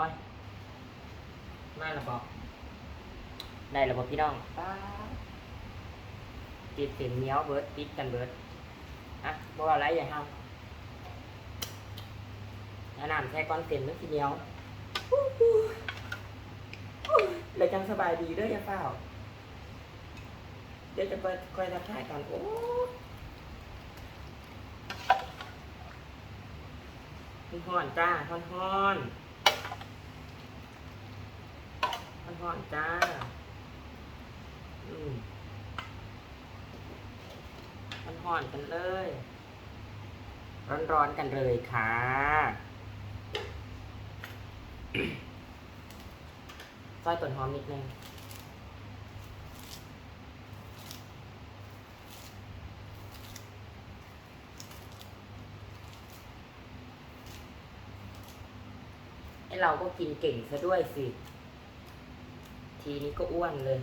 อ้อยมาแล้วบอกได้แล้วบอกพี่น้องป๊าดติดเส้นเหนียวเบิร์ดติดกันเบิร์ดอะบอกอะไรอย่าห้ามน้ำน้ำแค่ก้อนเส้นมันสีเหนียวอู้หูอู้เลยจังสบายดีเด้ออย่าเฝ้าเดี๋ยวจะไปคอยทักทายกันโอ้ฮ้อนๆจ้าฮ้อนฮ้อน ฮ้อนฮ้อนๆจ้า อืมฮ้อนฮ้อนๆกันเลย ร้อนๆกันเลยค่ะซอยต้นหอมนิดนึงไอเราก็กินเก่งซะด้วยสิ ทีนี้ก็อ้วนเลย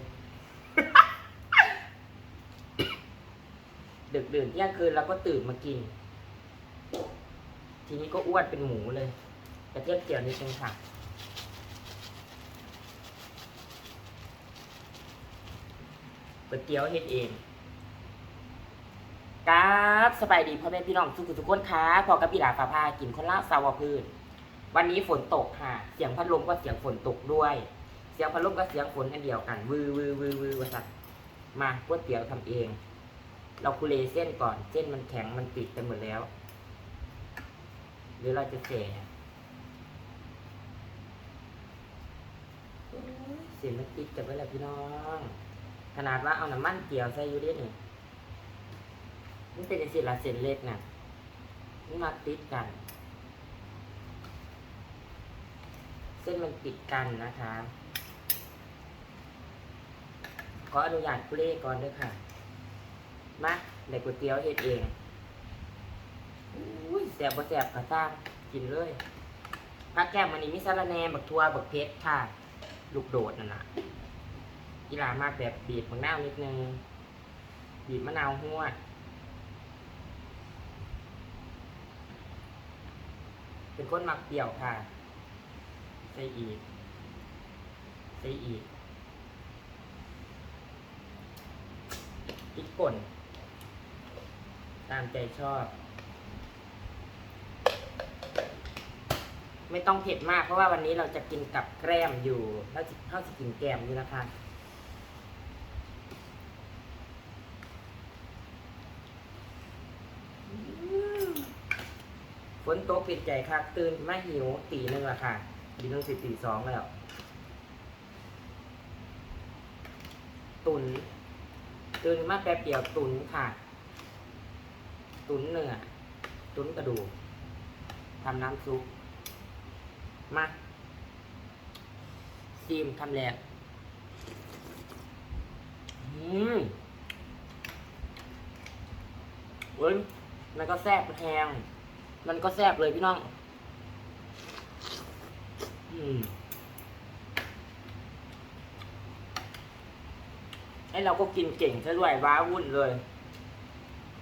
ดึกดื่นเที่ยงคืนเราก็ตื่นมากิน ทีนี้ก็อ้วนเป็นหมูเลยกระเทียมเจียวนิดนึงค่ะก๋วยเตี๋ยวเฮ็ดเองครับสบายดีพ่อแม่พี่น้องทุกทุกๆคนค่ะพอกับพี่หลาฟ้าพากินคนละสาวพืชวันนี้ฝนตกค่ะ เสียงพัดลมก็เสียงฝนตกด้วย สียงพัดลมก็เสียงฝนอันเดียวกันวือวือวือวือวสัตว์มาก๋วยเตี๋ยวทำเอง เราคุเลเส้นก่อนเส้นมันแข็งมันติดไปหมดแล้ว หรือเราจะเสโอ้ยเส้นมันติดกันไว้แล้วพี่น้อง ขนาดว่าเอาน้ำมันเกี่ยวใส่อยู่เด้นี่มันเป็นสิละเส้นเล็กน่ะมันมาติดกัน เส้นมันติดกันนะคะ ออนุญาตคุเล่ก่อนด้วยค่ะ มาในก๋วยเตี๋ยวเฮ็ดเองอุ้ยแสบบ่แสบกระซ่างกินเลยผักแก้มมันนี้มีสาระแหนบักทัวบักเพชรค่ะ ลูกโดดนั่นน่ะกีฬามากแบบบีบมะนาวนิดนึง บีบมะนาวหัวเป็นคนมักเปรี้ยวค่ะ ใส่อีก ใส่อีก ริกป่น ตามใจชอบ ไม่ต้องเผ็ดมากเพราะว่าวันนี้เราจะกินกับแกล้มอยู่เราจะเราจะกินแกล้มอยู่นะคะฝนตกปิดใจค่ะตื่นมาหิวตีหนึ่งละค่ะตีหนึ่งสิบตีสองแล้ว ตุน ตื่นมาแป๊บเดียวตุนค่ะ ตุนเนื้อตุนกระดูกทำน้ำซุปมาซีมทำแหลกอืมเว้ยมันก็แซ่บแพงมันก็แซ่บเลยพี่น้อง อืม อเราก็กินเก่งซะด้วยว้าวุ่นเลย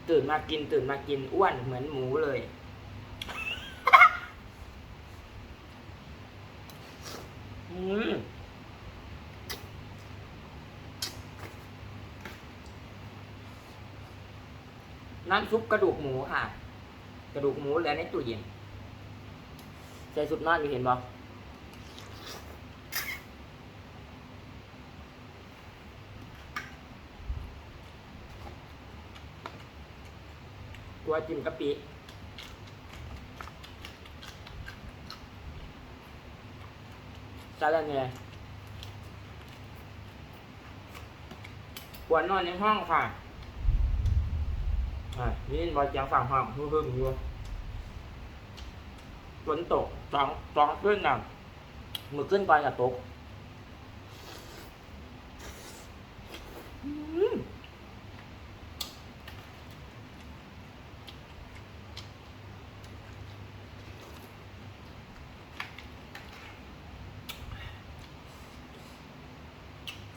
ตื่นมากินตื่นมากินอ้วนเหมือนหมูเลย อืมน้ำซุปกระดูกหมูค่ะ กระดูกหมูเหลือในตู้เย็นใส่สุดนอนอยู่เห็นบ่ ตัวจิ้มกะปิซาลาเน่ควรนอนในห้องค่ะอะนี่บอลเจียงฝั่งห้องฮึ่มอยู่ฝนตกสองสองขึ้นน่ะมือขึ้นไปกับตก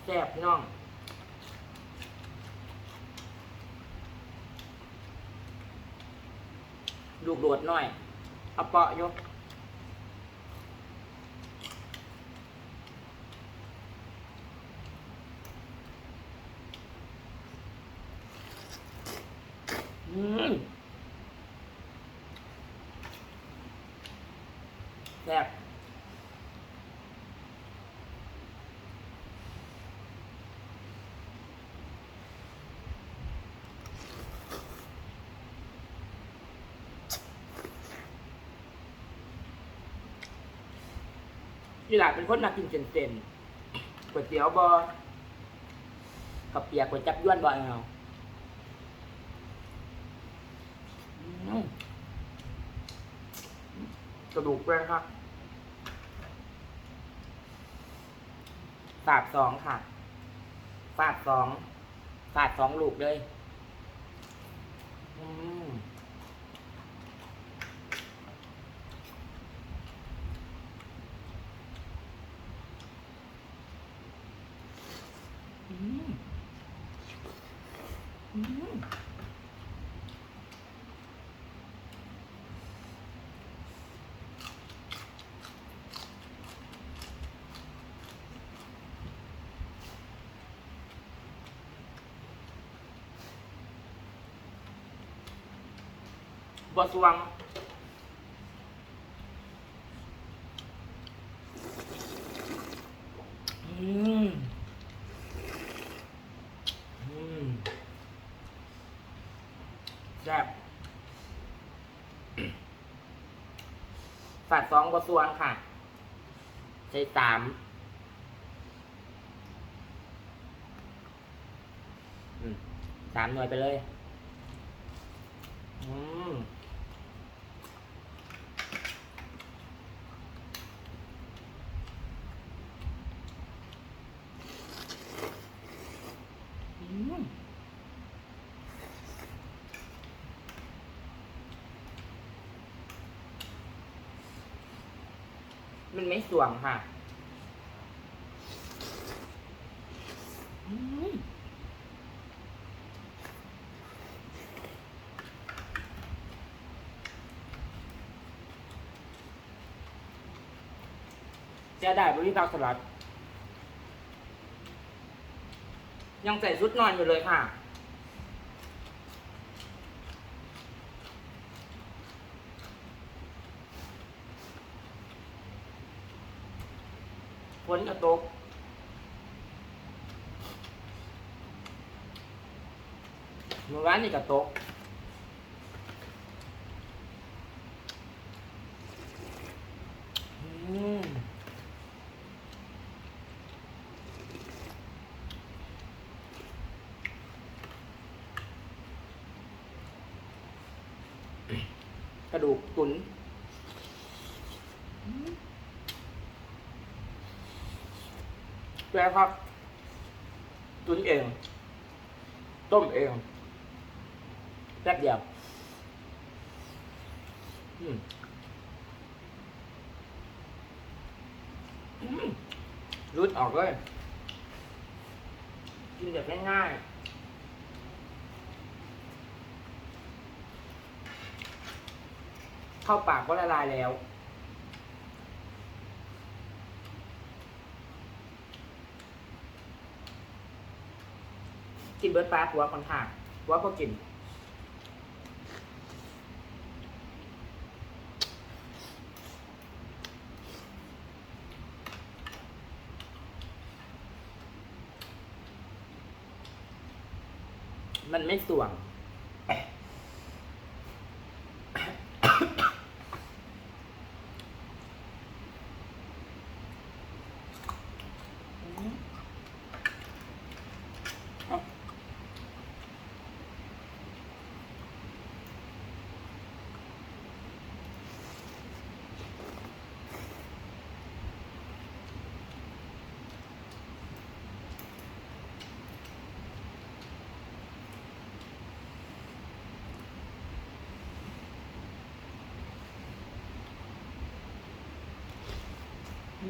ซ่บพี่น้องลูกโดดหน่อยเอาเปาะยกแซ่บ นี่หละเป็นคนมากินเส้นๆก๋วยเตี๋ยวบอกับเปียกก๋วยจับย้วนบ่เอาอกระดูกเลยครับฝาดสองค่ะฝาดสองฝาดสองลูกเลย อืมอืมอืม บสวงอืมอืมแซ่บฝาดสองกระทรวงค่ะใช้สามอืมสามหน่วยไปเลย อืม อืม มันไม่สวงค่ะจะได้บริการสลัด ยังใส่ชุดนอนอยู่เลยค่ะ ฝนจะตก เมื่อวานนี่ก็ตกกระดูกตุ๋น แปลครับตุนเอง ต้มเองแป๊บเดียวรุดออกเลยกินแบบง่ายๆ เข้าปากก็ละลายแล้ว กินเบิร์ดปลาหัวคนห่ากหัวพอกิน มันไม่ส่วง เง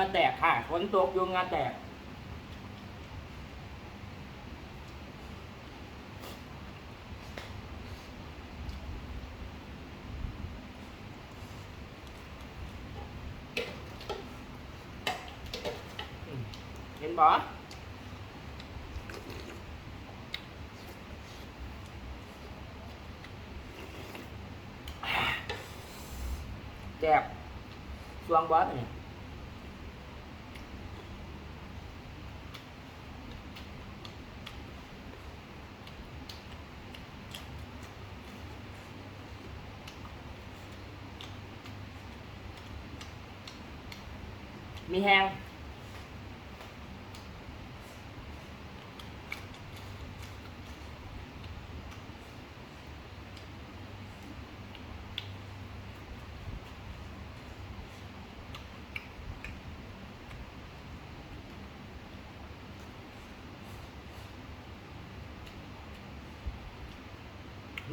าแตกค่ะฝนตกอยู่เงาแตก นบ่แจ็บสวง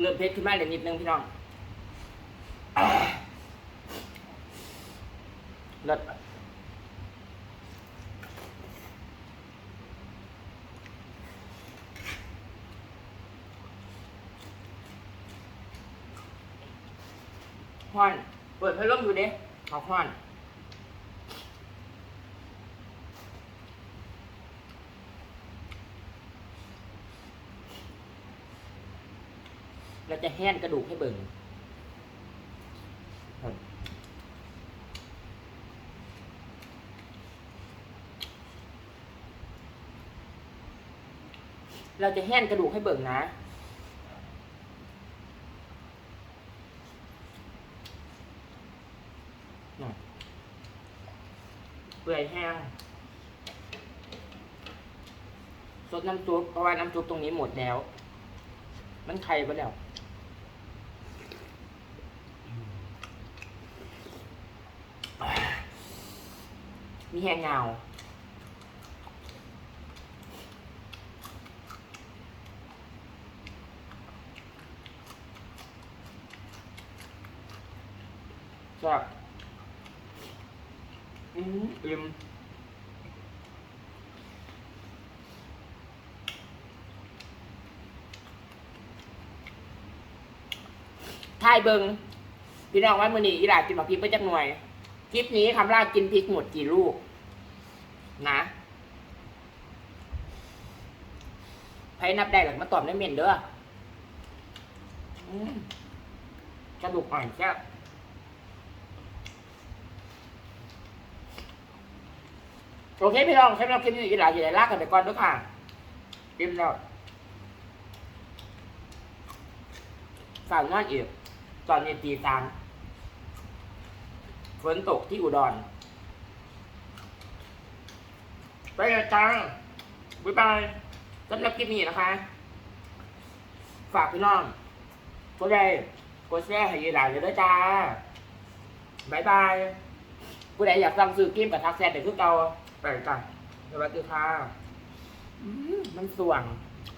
เริ่มเพชรขึ้นมาเลยนิดนึงพี่น้องอ่าเลิศฮ้อน เปิดพัดลมดูดิเขาฮ้อน เราจะแห้นกระดูกให้เบิ่งครับเราจะแห้นกระดูกให้เบิ่งนะน่ะเปื่อยแห้งสดน้ำซุปเพราะว่าน้ำซุปตรงนี้หมดแล้ว มันไข่ไปแล้ว มีแห้งเงาจับอืมอิ่มถ่ายเบิงพี่น้องว่ามือนี้อีหลากินหมากพริกไปจักหน่วย คลิปนี้คำล่ากินพริกหมดกี่ลูก นะใครนับได้หรือมาตอบในเมนเด้อกระดูกอ่อนแซ่บโอเคพี่น้องสำหรับคลิปนี้อีหลายอย่าได้ลากกันไปก่อนด้วยค่ะคลิปแล้วฝากนอนอีก ตอนเย็นตีสามฝนตกที่อุดร ไปเลยจ้าบ๊ายบายสำหรับคลิปนี้นะคะ ฝากพี่น้องกดไลค์กดแชร์ให้ยีหลายเลยด้วยจ้าบ๊ายบายผู้ใดอยากสั่งซื้อกิมกับทักแซนเดี๋ยวคือเก่าไปจ้าสวัสดีค่ะอืมมันสว่าง